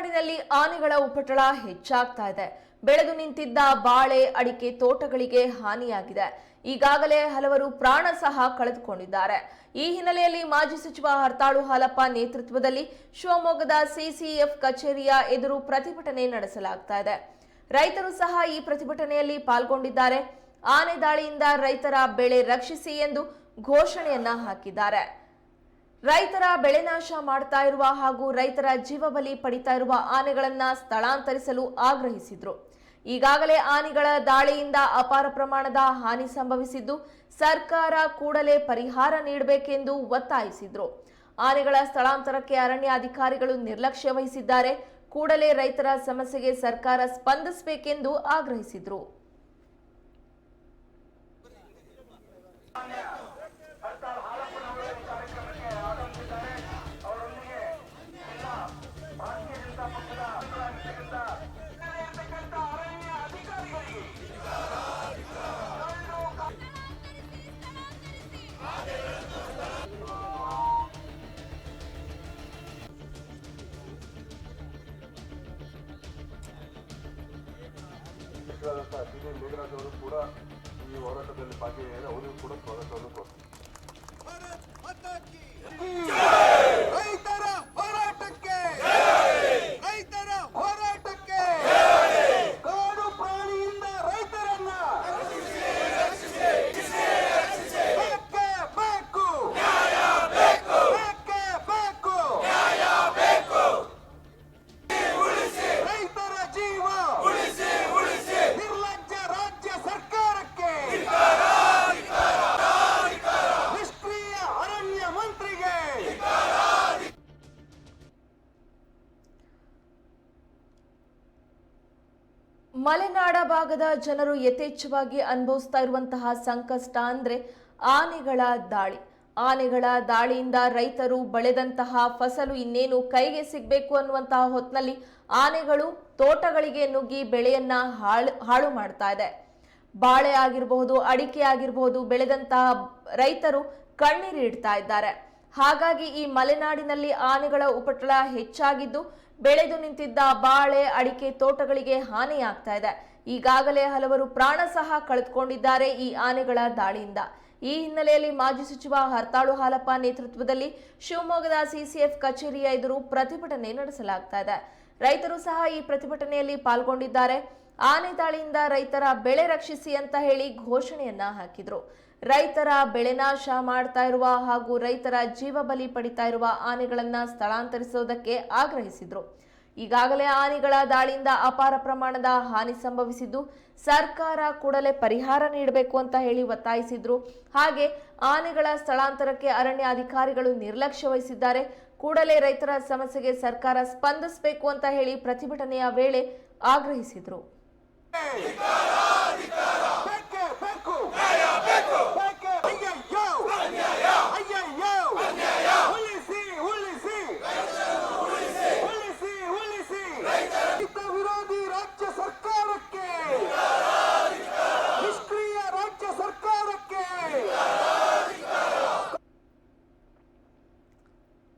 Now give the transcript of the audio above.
ಮಲೆನಾಡಿನಲ್ಲಿ ಆನೆಗಳ ಉಪಟಳ ಹೆಚ್ಚಾಗ್ತಾ ಇದೆ. ಬೆಳೆದು ನಿಂತಿದ್ದ ಬಾಳೆ, ಅಡಿಕೆ ತೋಟಗಳಿಗೆ ಹಾನಿಯಾಗಿದೆ. ಈಗಾಗಲೇ ಹಲವರು ಪ್ರಾಣ ಸಹ ಕಳೆದುಕೊಂಡಿದ್ದಾರೆ. ಈ ಹಿನ್ನೆಲೆಯಲ್ಲಿ ಮಾಜಿ ಸಚಿವ ಹರ್ತಾಳು ಹಾಲಪ್ಪ ನೇತೃತ್ವದಲ್ಲಿ ಶಿವಮೊಗ್ಗದ ಸಿಸಿಎಫ್ ಕಚೇರಿಯ ಎದುರು ಪ್ರತಿಭಟನೆ ನಡೆಸಲಾಗ್ತಾ ಇದೆ. ರೈತರು ಸಹ ಈ ಪ್ರತಿಭಟನೆಯಲ್ಲಿ ಪಾಲ್ಗೊಂಡಿದ್ದಾರೆ. ಆನೆ ದಾಳಿಯಿಂದ ರೈತರ ಬೆಳೆ ರಕ್ಷಿಸಿ ಎಂದು ಘೋಷಣೆಯನ್ನ ಹಾಕಿದ್ದಾರೆ. ರೈತರ ಬೆಳೆ ನಾಶ ಮಾಡ್ತಾ ಇರುವ ಹಾಗೂ ರೈತರ ಜೀವಬಲಿ ಪಡಿತಾ ಇರುವ ಆನೆಗಳನ್ನ ಸ್ಥಳಾಂತರಿಸಲು ಆಗ್ರಹಿಸಿದ್ರು. ಈಗಾಗಲೇ ಆನೆಗಳ ದಾಳಿಯಿಂದ ಅಪಾರ ಪ್ರಮಾಣದ ಹಾನಿ ಸಂಭವಿಸಿದ್ದು, ಸರ್ಕಾರ ಕೂಡಲೇ ಪರಿಹಾರ ನೀಡಬೇಕೆಂದು ಒತ್ತಾಯಿಸಿದ್ರು. ಆನೆಗಳ ಸ್ಥಳಾಂತರಕ್ಕೆ ಅರಣ್ಯ ಅಧಿಕಾರಿಗಳು ನಿರ್ಲಕ್ಷ್ಯ ವಹಿಸಿದ್ದಾರೆ. ಕೂಡಲೇ ರೈತರ ಸಮಸ್ಯೆಗೆ ಸರ್ಕಾರ ಸ್ಪಂದಿಸಬೇಕೆಂದು ಆಗ್ರಹಿಸಿದ್ರು. ಅಧ್ಯಕ್ಷರಾದಂಥ ಟಿ ವಿ ಮೇಘರಾಜ್ ಅವರು ಕೂಡ ಈ ಹೋರಾಟದಲ್ಲಿ ಭಾಗಿಯಾಗಿದ್ದಾರೆ ಅವರಿಗೂ ಕೂಡ ಸ್ವಾಗತವನ್ನು ಮಲೆನಾಡ ಭಾಗದ ಜನರು ಯಥೇಚ್ಛವಾಗಿ ಅನುಭವಿಸ್ತಾ ಇರುವಂತಹ ಸಂಕಷ್ಟ ಅಂದ್ರೆ ಆನೆಗಳ ದಾಳಿ. ಆನೆಗಳ ದಾಳಿಯಿಂದ ರೈತರು ಬೆಳೆದಂತಹ ಫಸಲು ಇನ್ನೇನು ಕೈಗೆ ಸಿಗಬೇಕು ಅನ್ನುವಂತಹ ಹೊತ್ತಿನಲ್ಲಿ ಆನೆಗಳು ತೋಟಗಳಿಗೆ ನುಗ್ಗಿ ಬೆಳೆಯನ್ನ ಹಾಳು ಹಾಳು ಮಾಡ್ತಾ ಇದೆ. ಬಾಳೆ ಆಗಿರಬಹುದು, ಅಡಿಕೆ ಆಗಿರಬಹುದು, ಬೆಳೆದಂತಹ ರೈತರು ಕಣ್ಣೀರಿಡ್ತಾ ಇದ್ದಾರೆ. ಹಾಗಾಗಿ ಈ ಮಲೆನಾಡಿನಲ್ಲಿ ಆನೆಗಳ ಉಪಟಳ ಹೆಚ್ಚಾಗಿದ್ದು ಬೆಳೆದು ನಿಂತಿದ್ದ ಬಾಳೆ, ಅಡಿಕೆ ತೋಟಗಳಿಗೆ ಹಾನಿಯಾಗ್ತಾ ಇದೆ. ಈಗಾಗಲೇ ಹಲವರು ಪ್ರಾಣ ಸಹ ಕಳೆದುಕೊಂಡಿದ್ದಾರೆ ಈ ಆನೆಗಳ ದಾಳಿಯಿಂದ. ಈ ಹಿನ್ನೆಲೆಯಲ್ಲಿ ಮಾಜಿ ಸಚಿವ ಹರ್ತಾಳು ಹಾಲಪ್ಪ ನೇತೃತ್ವದಲ್ಲಿ ಶಿವಮೊಗ್ಗದ ಸಿಸಿಎಫ್ ಕಚೇರಿಯ ಎದುರು ಪ್ರತಿಭಟನೆ ನಡೆಸಲಾಗ್ತಾ ಇದೆ. ರೈತರು ಸಹ ಈ ಪ್ರತಿಭಟನೆಯಲ್ಲಿ ಪಾಲ್ಗೊಂಡಿದ್ದಾರೆ. ಆನೆ ದಾಳಿಯಿಂದ ರೈತರ ಬೆಳೆ ರಕ್ಷಿಸಿ ಅಂತ ಹೇಳಿ ಘೋಷಣೆಯನ್ನ ಹಾಕಿದ್ರು. ರೈತರ ಬೆಳೆ ನಾಶ ಮಾಡ್ತಾ ಇರುವ ಹಾಗೂ ರೈತರ ಜೀವ ಬಲಿ ಪಡಿತಾ ಇರುವ ಆನೆಗಳನ್ನ ಸ್ಥಳಾಂತರಿಸುವುದಕ್ಕೆ ಆಗ್ರಹಿಸಿದ್ರು. ಈಗಾಗಲೇ ಆನೆಗಳ ದಾಳಿಯಿಂದ ಅಪಾರ ಪ್ರಮಾಣದ ಹಾನಿ ಸಂಭವಿಸಿದ್ದು ಸರ್ಕಾರ ಕೂಡಲೇ ಪರಿಹಾರ ನೀಡಬೇಕು ಅಂತ ಹೇಳಿ ಒತ್ತಾಯಿಸಿದ್ರು. ಹಾಗೆ ಆನೆಗಳ ಸ್ಥಳಾಂತರಕ್ಕೆ ಅರಣ್ಯ ಅಧಿಕಾರಿಗಳು ನಿರ್ಲಕ್ಷ್ಯ ವಹಿಸಿದ್ದಾರೆ. ಕೂಡಲೇ ರೈತರ ಸಮಸ್ಯೆಗೆ ಸರ್ಕಾರ ಸ್ಪಂದಿಸಬೇಕು ಅಂತ ಹೇಳಿ ಪ್ರತಿಭಟನೆಯ ವೇಳೆ ಆಗ್ರಹಿಸಿದ್ರು.